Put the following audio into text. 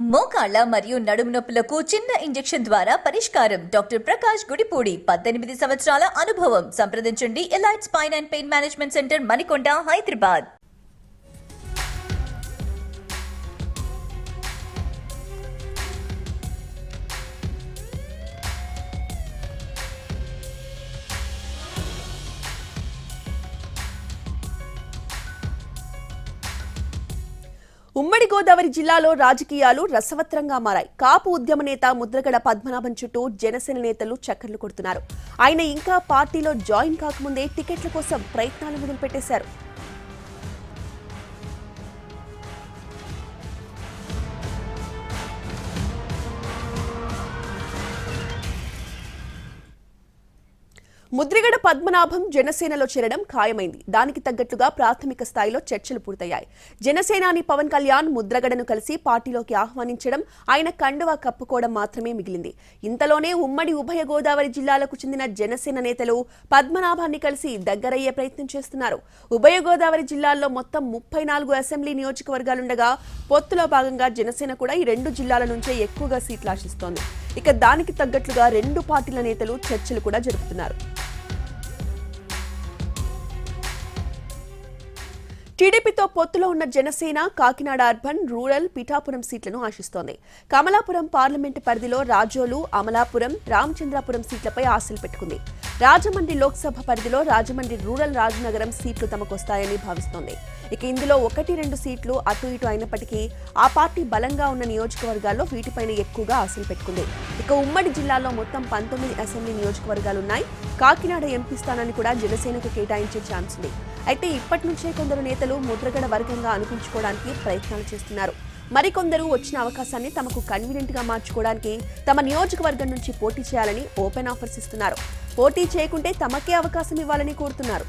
మోకాళ్ళ మరియు నడుము నొప్పులకు చిన్న ఇంజెక్షన్ ద్వారా పరిష్కారం. డాక్టర్ ప్రకాష్ గుడిపూడి పద్దెనిమిది సంవత్సరాల అనుభవం. సంప్రదించండి. Elite spine and pain management center Manikonda Hyderabad. ఉమ్మడి గోదావరి జిల్లాలో రాజకీయాలు రసవత్రంగా మారాయి. కాపు ఉద్యమ నేత ముద్రగడ పద్మనాభం చుట్టూ జనసేన నేతలు చక్కర్లు కొడుతున్నారు. ఆయన ఇంకా పార్టీలో జాయిన్ కాకముందే టికెట్ల కోసం ప్రయత్నాలు మొదలుపెట్టేశారు. ముద్రగడ పద్మనాభం జనసేనలో చేరడం ఖాయమైంది. దానికి తగ్గట్లుగా ప్రాథమిక స్థాయిలో చర్చలు పూర్తయ్యాయి. జనసేనాని పవన్ కళ్యాణ్ ముద్రగడను కలిసి పార్టీలోకి ఆహ్వానించడం ఆయన కండువా కప్పుకోవడం మాత్రమే మిగిలింది. ఇంతలోనే ఉమ్మడి ఉభయ గోదావరి జిల్లాలకు చెందిన జనసేన నేతలు పద్మనాభాన్ని కలిసి దగ్గరయ్యే ప్రయత్నం చేస్తున్నారు. ఉభయ గోదావరి జిల్లాల్లో మొత్తం ముప్పై నాలుగు అసెంబ్లీ నియోజకవర్గాలుండగా పొత్తులో భాగంగా జనసేన కూడా ఈ రెండు జిల్లాల నుంచే ఎక్కువగా సీట్లు ఆశిస్తోంది. ఇక దానికి తగ్గట్లుగా రెండు పార్టీల నేతలు చర్చలు కూడా జరుపుతున్నారు. టీడీపీతో పొత్తులో ఉన్న జనసేన కాకినాడ అర్బన్ రూరల్ పిఠాపురం సీట్లను ఆశిస్తోంది. కమలాపురం పార్లమెంటు పరిధిలో రాజోలు అమలాపురం రామచంద్రాపురం సీట్లపై ఆశలు పెట్టుకుంది. రాజమండ్రి లోక్సభ పరిధిలో రాజమండ్రి రూరల్ రాజనగరం సీట్లు తమకొస్తాయని భావిస్తోంది. ఇక ఇందులో ఒకటి రెండు సీట్లు అటు ఇటు అయినప్పటికీ ఆ పార్టీ బలంగా ఉన్న నియోజకవర్గాల్లో వీటిపైన ఎక్కువగా ఆశలు పెట్టుకుంది. ఇక ఉమ్మడి జిల్లాలో మొత్తం పంతొమ్మిది అసెంబ్లీ నియోజకవర్గాలున్నాయి. కాకినాడ ఎంపీ స్థానాన్ని కూడా జనసేనకు కేటాయించే ఛాన్స్ ఉంది. అయితే ఇప్పటి నుంచే కొందరు నేతలు ముద్రగడ వర్గంగా అనిపించుకోవడానికి ప్రయత్నాలు చేస్తున్నారు. మరికొందరు వచ్చిన అవకాశాన్ని తమకు కన్వీనియంట్గా మార్చుకోవడానికి తమ నియోజకవర్గం నుంచి పోటీ చేయాలని ఓపెన్ ఆఫర్స్ ఇస్తున్నారు. పోటీ చేయకుంటే తమకే అవకాశం ఇవ్వాలని కోరుతున్నారు.